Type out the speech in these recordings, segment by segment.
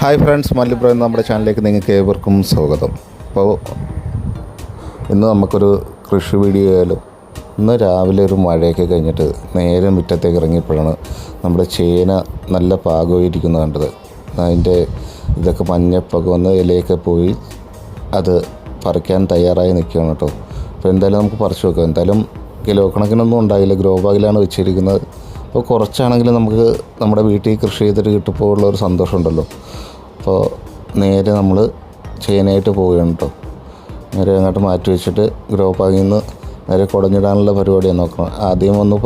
Hi friends മല്ലിപ്ര എന്ന നമ്മുടെ ചാനലിലേക്ക് നിങ്ങൾക്ക് ഏവർക്കും സ്വാഗതം. അപ്പോൾ ഇന്ന് നമുക്കൊരു കൃഷി വീഡിയോ ആയാലും ഇന്ന് രാവിലെ ഒരു മഴയൊക്കെ കഴിഞ്ഞിട്ട് നേരെ മുറ്റത്തേക്ക് ഇറങ്ങിയപ്പോഴാണ് നമ്മുടെ ചേന നല്ല പാകമായിരിക്കുന്നത് കണ്ടത്. അതിന്റെ ഇതൊക്കെ മഞ്ഞപ്പൊക്കെ വന്ന് ഇലയൊക്കെ പോയി അത് പറിക്കാൻ തയ്യാറായി നിൽക്കുകയാണ് കേട്ടോ. അപ്പോൾ എന്തായാലും നമുക്ക് പറിച്ചു വെക്കാം എന്തായാലും കിലോ കണക്കിനൊന്നും ഉണ്ടായില്ല. ഗ്രോ ബാഗിലാണ് വെച്ചിരിക്കുന്നത്. അപ്പോൾ കുറച്ചാണെങ്കിലും നമുക്ക് നമ്മുടെ വീട്ടിൽ കൃഷി ചെയ്തിട്ട് കിട്ടുമ്പോൾ ഉള്ള ഒരു സന്തോഷമുണ്ടല്ലോ. അപ്പോൾ നേരെ നമ്മൾ ചെയ്യാനായിട്ട് പോവുകയാണ് കേട്ടോ. നേരെ അങ്ങോട്ട് മാറ്റി വെച്ചിട്ട് ഗ്രോ പാകിൽ നിന്ന് നേരെ കുടഞ്ഞിടാനുള്ള പരിപാടിയാണ് നോക്കണം ആദ്യം ഒന്ന്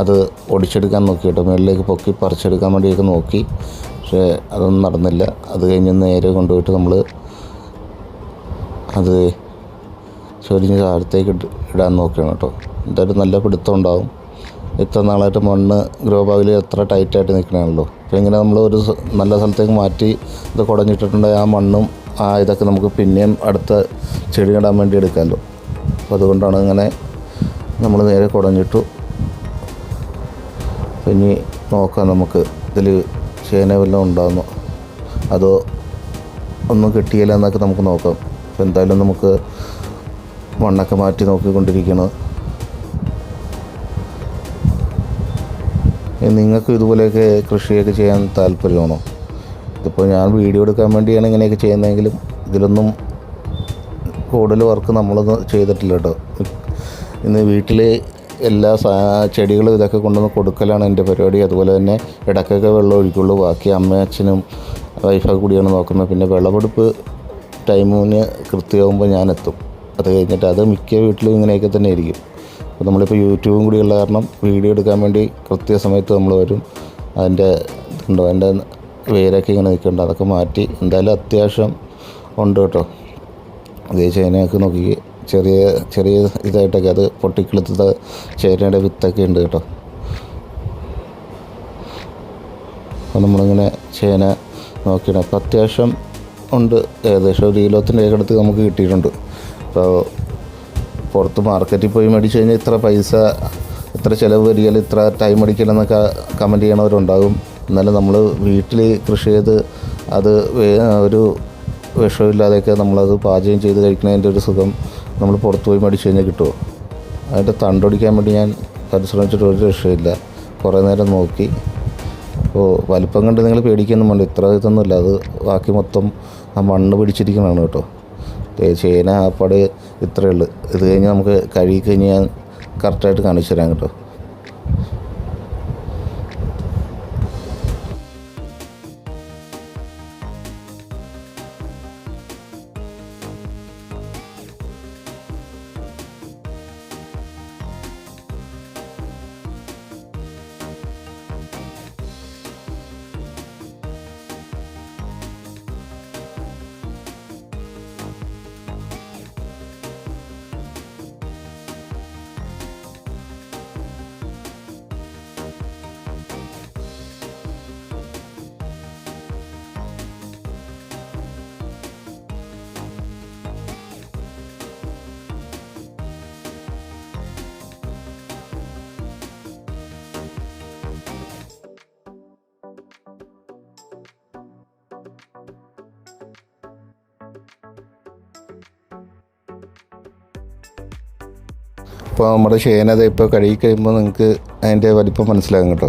അത് ഒടിച്ചെടുക്കാൻ നോക്കി കേട്ടോ. മുകളിലേക്ക് പൊക്കി പറിച്ചെടുക്കാൻ വേണ്ടിയൊക്കെ നോക്കി. പക്ഷേ അതൊന്നും നടന്നില്ല. അത് കഴിഞ്ഞ് നേരെ കൊണ്ടുപോയിട്ട് നമ്മൾ അത് ചൊരിഞ്ഞ് താഴത്തേക്ക് ഇടാൻ നോക്കുകയാണ് കേട്ടോ. എന്തായാലും നല്ല പിടുത്തം ഉണ്ടാവും. ഇത്ര നാളായിട്ട് മണ്ണ് ഗ്രോ ബാഗിൽ എത്ര ടൈറ്റായിട്ട് നിൽക്കണമല്ലോ അപ്പോൾ ഇങ്ങനെ നമ്മൾ ഒരു നല്ല സ്ഥലത്തേക്ക് മാറ്റി ഇത് കുടഞ്ഞിട്ടിട്ടുണ്ടെങ്കിൽ ആ മണ്ണും ആ ഇതൊക്കെ നമുക്ക് പിന്നെയും അടുത്ത ചെടി നടാൻ വേണ്ടി എടുക്കാമല്ലോ അപ്പോൾ അതുകൊണ്ടാണ് ഇങ്ങനെ നമ്മൾ നേരെ കുടഞ്ഞിട്ടു. ഇനി നോക്കാം നമുക്ക് ഇതിൽ ചേന വല്ലതും ഉണ്ടാകുന്നു അതോ ഒന്നും കിട്ടിയില്ല എന്നൊക്കെ നമുക്ക് നോക്കാം. അപ്പോൾ എന്തായാലും നമുക്ക് മണ്ണൊക്കെ മാറ്റി നോക്കിക്കൊണ്ടിരിക്കണം. നിങ്ങൾക്ക് ഇതുപോലെയൊക്കെ കൃഷിയൊക്കെ ചെയ്യാൻ താല്പര്യമാണോ? ഇതിപ്പോൾ ഞാൻ വീഡിയോ എടുക്കാൻ വേണ്ടിയാണ് ഇങ്ങനെയൊക്കെ ചെയ്യുന്നതെങ്കിലും ഇതിലൊന്നും കൂടുതൽ വർക്ക് നമ്മളൊന്നും ചെയ്തിട്ടില്ല കേട്ടോ. ഇന്ന് വീട്ടിൽ എല്ലാ സാ ചെടികളും ഇതൊക്കെ കൊണ്ടുവന്ന് കൊടുക്കലാണ് എന്റെ പരിപാടി. അതുപോലെ തന്നെ ഇടയ്ക്കൊക്കെ വെള്ളം ഒഴിക്കുള്ളൂ. ബാക്കി അമ്മയച്ഛനും അച്ഛനും വൈഫൊക്കെ കൂടിയാണ് നോക്കുന്നത്. പിന്നെ വിളവെടുപ്പ് ടൈമിന് കൃത്യമാകുമ്പോൾ ഞാനെത്തും അത് കഴിഞ്ഞിട്ട് അത് മിക്ക വീട്ടിലും ഇങ്ങനെയൊക്കെ തന്നെ ആയിരിക്കും. അപ്പോൾ നമ്മളിപ്പോൾ യൂട്യൂബും കൂടിയുള്ള കാരണം വീഡിയോ എടുക്കാൻ വേണ്ടി കൃത്യസമയത്ത് നമ്മൾ വരും. അതിന്റെ ഉണ്ടോ അതിന്റെ വേരൊക്കെ ഇങ്ങനെ നിൽക്കുന്നുണ്ട്. അതൊക്കെ മാറ്റി എന്തായാലും അത്യാവശ്യം ഉണ്ട് കേട്ടോ. അതേ ചേനയൊക്കെ നോക്കി ചെറിയ ചെറിയ ഇതായിട്ടൊക്കെ അത് പൊട്ടിക്കിളുത്ത ചേനയുടെ വിത്തൊക്കെ ഉണ്ട് കേട്ടോ. അപ്പോൾ നമ്മളിങ്ങനെ ചേന നോക്കിയാണ്. അപ്പോൾ അത്യാവശ്യം ഉണ്ട്. ഏകദേശം ഒരു കിലോത്തിന്റെ അടുത്ത് നമുക്ക് കിട്ടിയിട്ടുണ്ട്. അപ്പോൾ പുറത്ത് മാർക്കറ്റിൽ പോയി മേടിച്ചു കഴിഞ്ഞാൽ ഇത്ര പൈസ ഇത്ര ചിലവ് വരികയില്ല ഇത്ര ടൈം അടിക്കില്ലെന്നൊക്കെ കമന്റ് ചെയ്യണവരുണ്ടാകും. എന്നാലും നമ്മൾ വീട്ടിൽ കൃഷി ചെയ്ത് അത് ഒരു വിഷമില്ലാതെയൊക്കെ നമ്മളത് പാചകം ചെയ്ത് കഴിക്കുന്നതിന്റെ ഒരു സുഖം നമ്മൾ പുറത്ത് പോയി മേടിച്ചു കഴിഞ്ഞാൽ കിട്ടുമോ? അതിന്റെ തണ്ടൊടിക്കാൻ വേണ്ടി ഞാൻ പരിശ്രമിച്ചിട്ട് ഒരു രക്ഷയില്ല. കുറേ നേരം നോക്കി. അപ്പോൾ വലിപ്പം കണ്ട് നിങ്ങൾ പേടിക്കൊന്നും ഇത്ര ഇതൊന്നുമില്ല. അത് ബാക്കി മൊത്തം ആ മണ്ണ് പിടിച്ചിരിക്കുന്നതാണ് കേട്ടോ. ദേ ചേന ആപ്പാട് ഇത്രയേ ഉള്ളൂ. ഇത് കഴിഞ്ഞ് നമുക്ക് കഴുകി കഴിഞ്ഞ് ഞാൻ കറക്റ്റായിട്ട് കാണിച്ചു തരാം കേട്ടോ. അപ്പോൾ നമ്മുടെ ചേനത ഇപ്പോൾ കഴുകി കഴിയുമ്പോൾ നിങ്ങൾക്ക് അതിന്റെ വലിപ്പം മനസ്സിലാകും കേട്ടോ.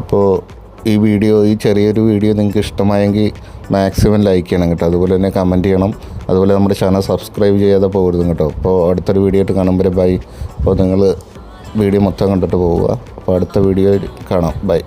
അപ്പോൾ ഈ വീഡിയോ ഈ ചെറിയൊരു വീഡിയോ നിങ്ങൾക്ക് ഇഷ്ടമായെങ്കിൽ മാക്സിമം ലൈക്ക് ചെയ്യണം കേട്ടോ. അതുപോലെ തന്നെ കമന്റ് ചെയ്യണം. അതുപോലെ നമ്മുടെ ചാനൽ സബ്സ്ക്രൈബ് ചെയ്യാതെ പോകരുത് കേട്ടോ. അപ്പോൾ അടുത്തൊരു വീഡിയോ ആയിട്ട് കാണുമ്പോൾ ബൈ. അപ്പോൾ നിങ്ങൾ വീഡിയോ മൊത്തം കണ്ടിട്ട് പോവുക. അപ്പോൾ അടുത്ത വീഡിയോ കാണാം. ബൈ.